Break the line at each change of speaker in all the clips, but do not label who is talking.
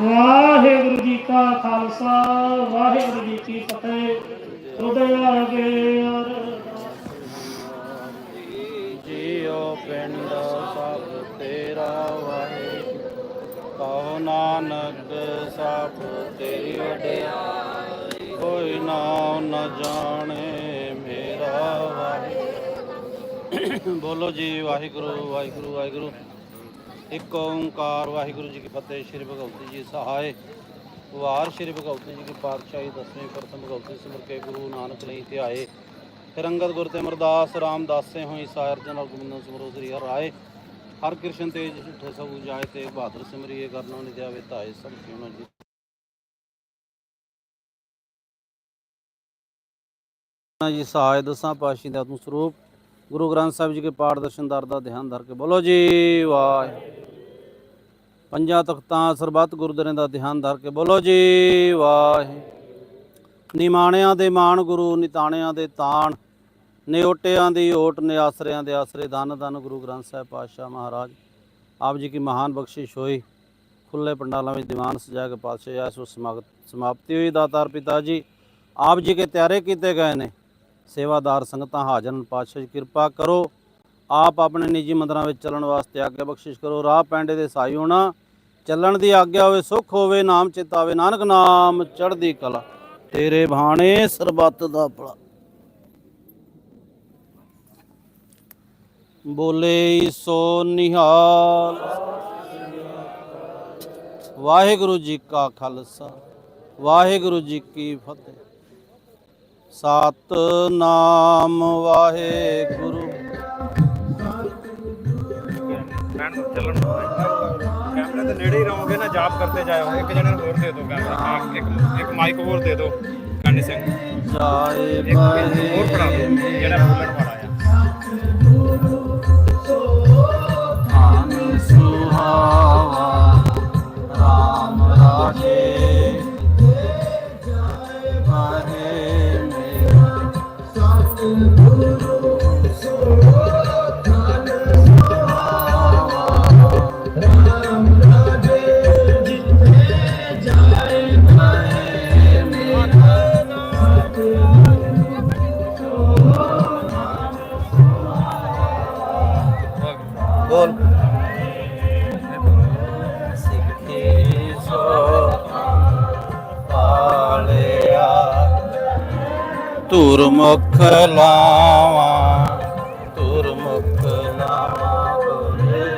ਵਾਹਿਗੁਰੂ ਜੀ ਕਾ ਖਾਲਸਾ, ਵਾਹਿਗੁਰੂ ਜੀ ਕੀ ਫਤਿਹ। ਉਦੇ ਆਗੇ ਅਰਦਾਸ।
ਜੀਓ ਪਿੰਡ ਸਭ ਤੇਰਾ ਵਾਹਿ। ਕਹੋ ਨਾਨਕ ਸਭ ਤੇਰੀ ਵਡਿਆਈ ਕੋਈ ਨਾਮ ਨਾ ਜਾਣੇ ਮੇਰਾ ਵਾਹਿ। ਬੋਲੋ ਜੀ, ਵਾਹਿਗੁਰੂ ਵਾਹਿਗੁਰੂ ਵਾਹਿਗੁਰੂ। ਇੱਕ ਓੰਕਾਰ, ਵਾਹਿਗੁਰੂ ਜੀ ਕੀ ਫਤਿਹ, ਸ੍ਰੀ ਭਗਵਤੀ ਜੀ ਸਹਾਇ ਵਾਰ ਸ੍ਰੀ ਭਗਵਤੀ ਜੀ ਕੀ ਪਾਤਸ਼ਾਹੀ, ਦਸਵੇਂ ਪ੍ਰਥਮ ਭਗਵਤੀ ਸਿਮਰ ਕੇ ਗੁਰੂ ਨਾਨਕ ਲਈ ਧਿਆਏ ਫਿਰ ਅੰਗਦ ਗੁਰ ਤੇ ਅਮਰਦਾਸ ਰਾਮਦਾਸੇ ਹੋਈ ਸਾਇਰ ਜਨਲ ਗੋਬਿੰਦ ਸਿਮਰੋ ਸ੍ਰੀ ਹਰਿ ਰਾਏ ਹਰ ਕ੍ਰਿਸ਼ਨ ਤੇਜ ਝੂਠੇ ਸਭ ਜਾਏ ਤੇ ਬਹਾਦਰ ਸਿਮਰੀਏ ਕਰਨੋ ਨਿਤਿਆ ਵਿਤਾਏ ਸਭ ਕਿਉ ਜੀ ਜੀ ਸਹਾਇ ਦਸਾਂ ਪਾਸ਼ੀ ਦਾ ਆਤਮ ਸਰੂਪ ਗੁਰੂ ਗ੍ਰੰਥ ਸਾਹਿਬ ਜੀ ਕੇ ਪਾਠ ਦਰਸ਼ਨਦਾਰ ਦਾ ਧਿਆਨ ਧਰ ਕੇ ਬੋਲੋ ਜੀ ਵਾਹ ਪੰਜਾਂ ਤਖਤਾਂ ਸਰਬੱਤ ਗੁਰਦੁਆਰਿਆਂ ਦਾ ਧਿਆਨ ਧਰ ਕੇ ਬੋਲੋ ਜੀ ਵਾਹ ਨਿਮਾਣਿਆਂ ਦੇ ਮਾਣ ਗੁਰੂ, ਨਿਤਾਣਿਆਂ ਦੇ ਤਾਣ ਨਿਓਟਿਆਂ ਦੀ ਓਟ, ਨਿਆਸਰਿਆਂ ਦੇ ਆਸਰੇ ਧੰਨ ਧੰਨ ਗੁਰੂ ਗ੍ਰੰਥ ਸਾਹਿਬ ਪਾਤਸ਼ਾਹ ਮਹਾਰਾਜ। ਆਪ ਜੀ ਕੀ ਮਹਾਨ ਬਖਸ਼ਿਸ਼ ਹੋਈ। ਖੁੱਲੇ ਪੰਡਾਲਾਂ ਵਿੱਚ ਦੀਵਾਨ ਸਜਾ ਕੇ ਪਾਤਸ਼ਾਹ ਇਸ ਸਮਾਗਤ ਸਮਾਪਤੀ ਹੋਈ ਦਾਤਾਰ ਪਿਤਾ ਜੀ। ਆਪ ਜੀ ਕੇ ਤਿਆਰੇ ਕੀਤੇ ਗਏ ਨੇ। ਸੇਵਾਦਾਰ ਸੰਗਤਾਂ ਹਾਜ਼ਰ ਪਾਤਸ਼ਾਹ ਕਿਰਪਾ ਕਰੋ। ਆਪ ਆਪਣੇ ਨਿੱਜੀ ਮੰਦਰਾਂ ਵਿੱਚ ਚੱਲਣ ਵਾਸਤੇ ਆਗਿਆ ਬਖਸ਼ਿਸ਼ ਕਰੋ। ਰਾਹ ਪੈਂਡੇ ਦੇ ਸਾਈ ਹੋਣਾ, ਚੱਲਣ ਦੀ ਆਗਿਆ ਹੋਵੇ, ਸੁਖ ਹੋਵੇ, ਨਾਮ ਚਿਤਾਵੇ ਨਾਨਕ ਨਾਮ ਚੜ੍ਹਦੀ ਕਲਾ। ਤੇਰੇ ਬਾਣੇ ਸਰਬੱਤ ਦਾ ਭਲਾ। ਬੋਲੇ ਸੋ ਨਿਹਾਲ। ਵਾਹਿਗੁਰੂ ਜੀ ਕਾ ਖਾਲਸਾ, ਵਾਹਿਗੁਰੂ ਜੀ ਕੀ ਫਤਿਹ। ਸਤਨਾਮ ਵਾਹਿਗੁਰੂ।
ਕੈਮਰੇ ਦੇ ਨੇੜੇ ਹੀ ਰਹੋਗੇ ਨਾ ਜਾਪ ਕਰਦੇ ਜਾਓ ਇੱਕ ਜਣੇ ਨੂੰ ਹੋਰ ਦੇ ਦਿਓ ਕੈਮਰਾ। ਇੱਕ ਇੱਕ ਮਾਈਕ ਹੋਰ ਦੇ ਦਿਓ। ਗੰਡੀ ਸਿੰਘ।
ਜਾਏ
ਇੱਕ ਹੋਰ ਫੜਾ ਦਿਓ। ਜਿਹੜਾ ਬੁਲਟ
ਬੋਲ ਤੁਰ ਮੁਖ ਲਾਵਾ ਤੁਰ ਮੁਖ ਲਾਵਾ ਬੋਲੇ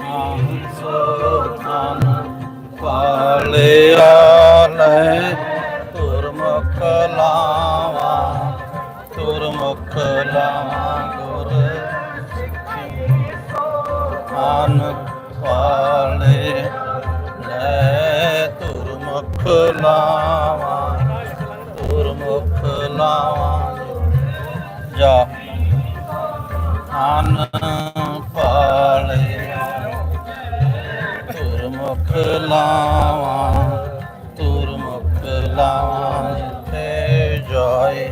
ਨਾਮ ਸੋ ਥਨ ਪਾਲਿਆ ਲੈ ਤੁਰ ਲਾਵਾ ਤੁਰ ਲਾਵਾ ਗੁਰ ਆਨ ਪਾਲੇ ਲੈ ਤੁਰ ਲਾਵਾ। ਮੁਖ ਲਾਵਾ ਜਾਏ।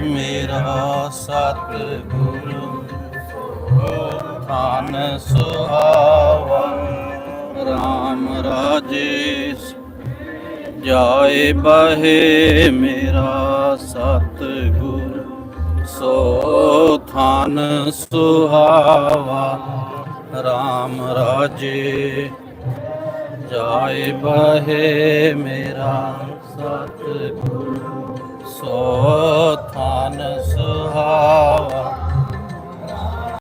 ਮੇਰਾ ਸਤ ਗੁਰੂ ਧਨ ਸੁਹਾਵਾ RAM ਰਾਜੇਸ਼। ਜਾਏ ਬਹੇ ਮੇਰਾ ਸਤ ਗੁਰ ਸੋ ਥਾਨ ਸੁਹਾਵਾ RAM ਰਾਜੇ ਜਾਏ ਬਹੇ ਮੇਰਾ ਸਤ ਗੁਰ ਸੋ ਥਾਨ ਸੁਹਾਵਾ।